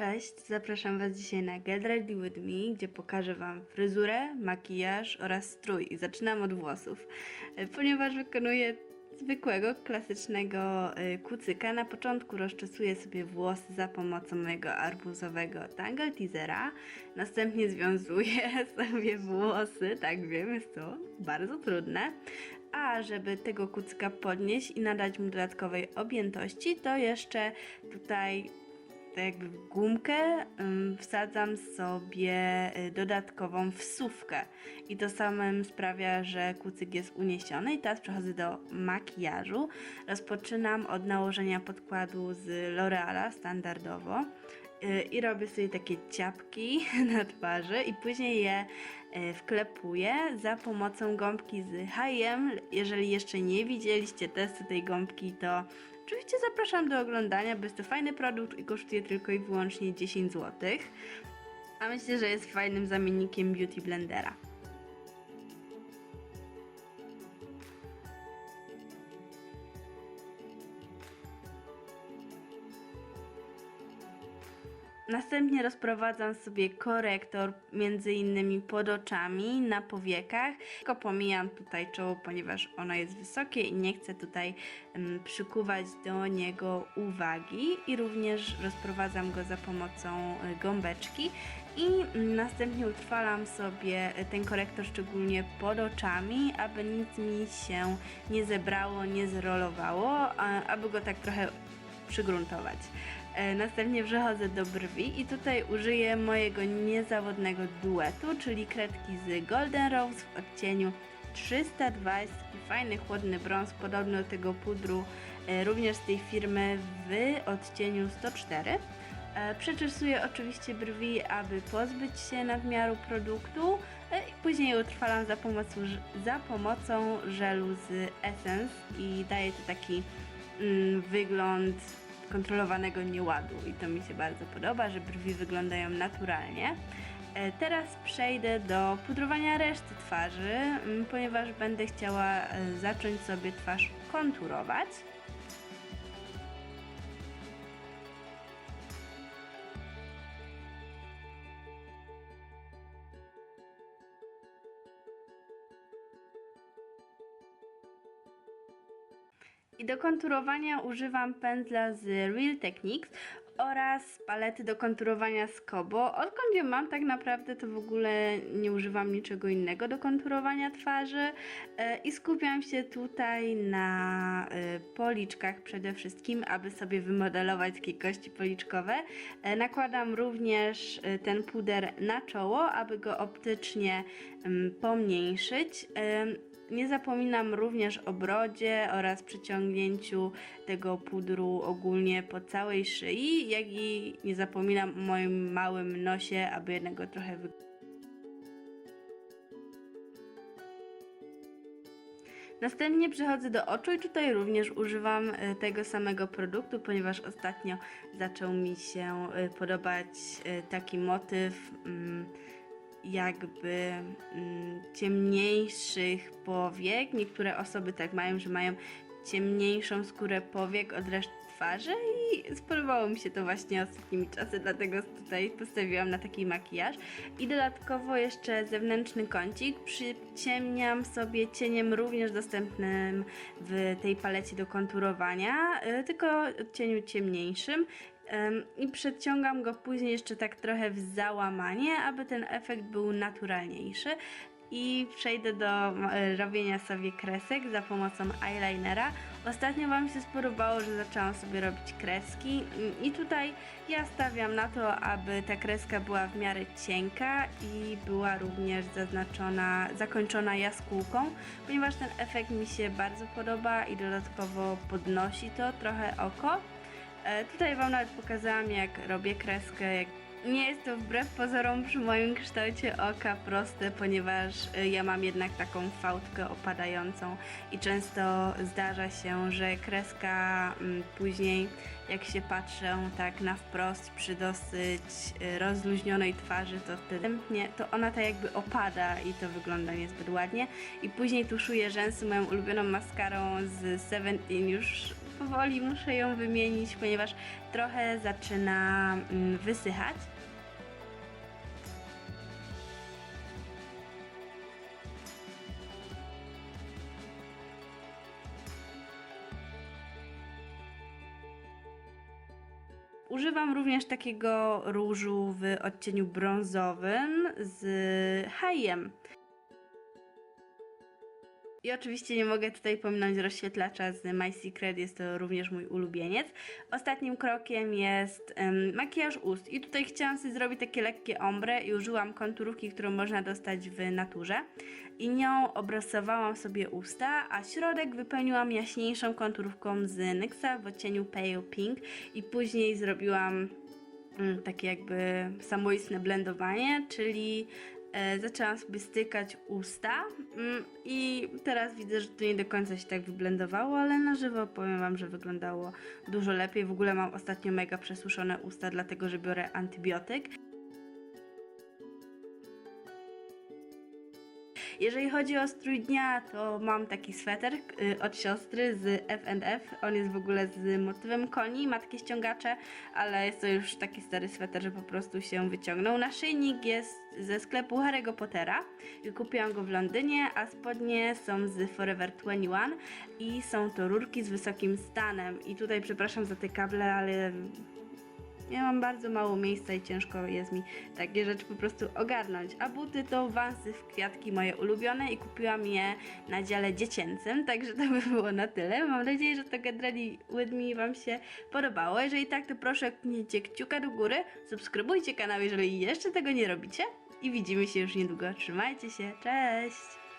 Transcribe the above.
Cześć, zapraszam Was dzisiaj na Get Ready With Me, gdzie pokażę Wam fryzurę, makijaż oraz strój. Zaczynam od włosów, e, ponieważ wykonuję zwykłego, klasycznego e, kucyka. Na początku rozczesuję sobie włosy za pomocą mojego arbuzowego Tangle Teasera. Następnie związuję sobie włosy, tak wiem, jest to bardzo trudne. A żeby tego kucyka podnieść i nadać mu dodatkowej objętości, to jeszcze tutaj tak jakby w gumkę wsadzam sobie y, dodatkową wsówkę i to samym sprawia, że kucyk jest uniesiony i teraz przechodzę do makijażu. Rozpoczynam od nałożenia podkładu z L'Oreala standardowo y, i robię sobie takie ciapki na twarzy i później je y, wklepuję za pomocą gąbki z H&M. Jeżeli jeszcze nie widzieliście testu tej gąbki, to oczywiście zapraszam do oglądania, bo jest to fajny produkt i kosztuje tylko i wyłącznie 10 zł. A myślę, że jest fajnym zamiennikiem Beauty Blendera. Następnie rozprowadzam sobie korektor między innymi pod oczami, na powiekach. Tylko pomijam tutaj czoło, ponieważ ono jest wysokie i nie chcę tutaj em, przykuwać do niego uwagi. I również rozprowadzam go za pomocą e, gąbeczki. I mm, następnie utrwalam sobie e, ten korektor szczególnie pod oczami, aby nic mi się nie zebrało, nie zrolowało, aby go tak trochę przygruntować. E, Następnie przechodzę do brwi i tutaj użyję mojego niezawodnego duetu, czyli kredki z Golden Rose w odcieniu 302. Jest taki fajny, chłodny brąz, podobny do tego pudru, e, również z tej firmy w odcieniu 104. E, Przeczesuję oczywiście brwi, aby pozbyć się nadmiaru produktu i później utrwalam za pomocą, za pomocą żelu z Essence i daje to taki wygląd kontrolowanego nieładu i to mi się bardzo podoba, że brwi wyglądają naturalnie. E, Teraz przejdę do pudrowania reszty twarzy, mm, ponieważ będę chciała e, zacząć sobie twarz konturować. I do konturowania używam pędzla z Real Techniques oraz palety do konturowania z Kobo. Odkąd ją mam tak naprawdę to w ogóle nie używam niczego innego do konturowania twarzy e, i skupiam się tutaj na e, policzkach przede wszystkim, aby sobie wymodelować takie kości policzkowe. E, Nakładam również ten puder na czoło, aby go optycznie em, pomniejszyć. Nie zapominam również o brodzie oraz przyciągnięciu tego pudru ogólnie po całej szyi, jak i nie zapominam o moim małym nosie, aby jednego trochę wy... Następnie przechodzę do oczu i tutaj również używam e, tego samego produktu, ponieważ ostatnio zaczął mi się e, podobać e, taki motyw mm, jakby mm, ciemniejszych powiek. Niektóre osoby tak mają, że mają ciemniejszą skórę powiek od reszty twarzy i spodobało mi się to właśnie ostatnimi czasy, dlatego tutaj postawiłam na taki makijaż. I dodatkowo jeszcze zewnętrzny kącik przyciemniam sobie cieniem również dostępnym w tej palecie do konturowania, y, tylko odcieniu ciemniejszym. I przeciągam go później jeszcze tak trochę w załamanie, aby ten efekt był naturalniejszy. I przejdę do e, robienia sobie kresek za pomocą eyelinera. Ostatnio Wam się spodobało, że zaczęłam sobie robić kreski i tutaj ja stawiam na to, aby ta kreska była w miarę cienka i była również zaznaczona, zakończona jaskółką, ponieważ ten efekt mi się bardzo podoba i dodatkowo podnosi to trochę oko. E, Tutaj Wam nawet pokazałam, jak robię kreskę. Nie jest to wbrew pozorom przy moim kształcie oka proste, ponieważ e, ja mam jednak taką fałdkę opadającą i często zdarza się, że kreska mm, później, jak się patrzę tak na wprost przy dosyć e, rozluźnionej twarzy, to wtedy nie, to ona tak jakby opada i to wygląda niezbyt ładnie. I później tuszuję rzęsy moją ulubioną maskarą z Seventeen już powoli muszę ją wymienić, ponieważ trochę zaczyna mm, wysychać. Używam również takiego różu w odcieniu brązowym z hajem. I oczywiście nie mogę tutaj pominąć rozświetlacza z My Secret, jest to również mój ulubieniec. Ostatnim krokiem jest makijaż ust. I tutaj chciałam sobie zrobić takie lekkie ombre i użyłam konturówki, którą można dostać w naturze. I nią obrysowałam sobie usta, a środek wypełniłam jaśniejszą konturówką z NYXa w odcieniu Pale Pink. I później zrobiłam mm, takie jakby samoistne blendowanie, czyli zaczęłam sobie stykać usta mm, i teraz widzę, że to nie do końca się tak wyblendowało, ale na żywo powiem Wam, że wyglądało dużo lepiej. W ogóle mam ostatnio mega przesuszone usta, dlatego że biorę antybiotyk. Jeżeli chodzi o strój dnia, to mam taki sweter y, od siostry z F&F. On jest w ogóle z motywem koni, ma takie ściągacze, ale jest to już taki stary sweter, że po prostu się wyciągnął. Naszyjnik jest ze sklepu Harry'ego Pottera. Kupiłam go w Londynie, a spodnie są z Forever 21 i są to rurki z wysokim stanem. I tutaj przepraszam za te kable, ale ja mam bardzo mało miejsca i ciężko jest mi takie rzeczy po prostu ogarnąć. A buty to wansy w kwiatki moje ulubione i kupiłam je na dziale dziecięcym, także to by było na tyle. Mam nadzieję, że to Ready With Me Wam się podobało. Jeżeli tak, to proszę kliknijcie kciuka do góry, subskrybujcie kanał, jeżeli jeszcze tego nie robicie i widzimy się już niedługo. Trzymajcie się, cześć!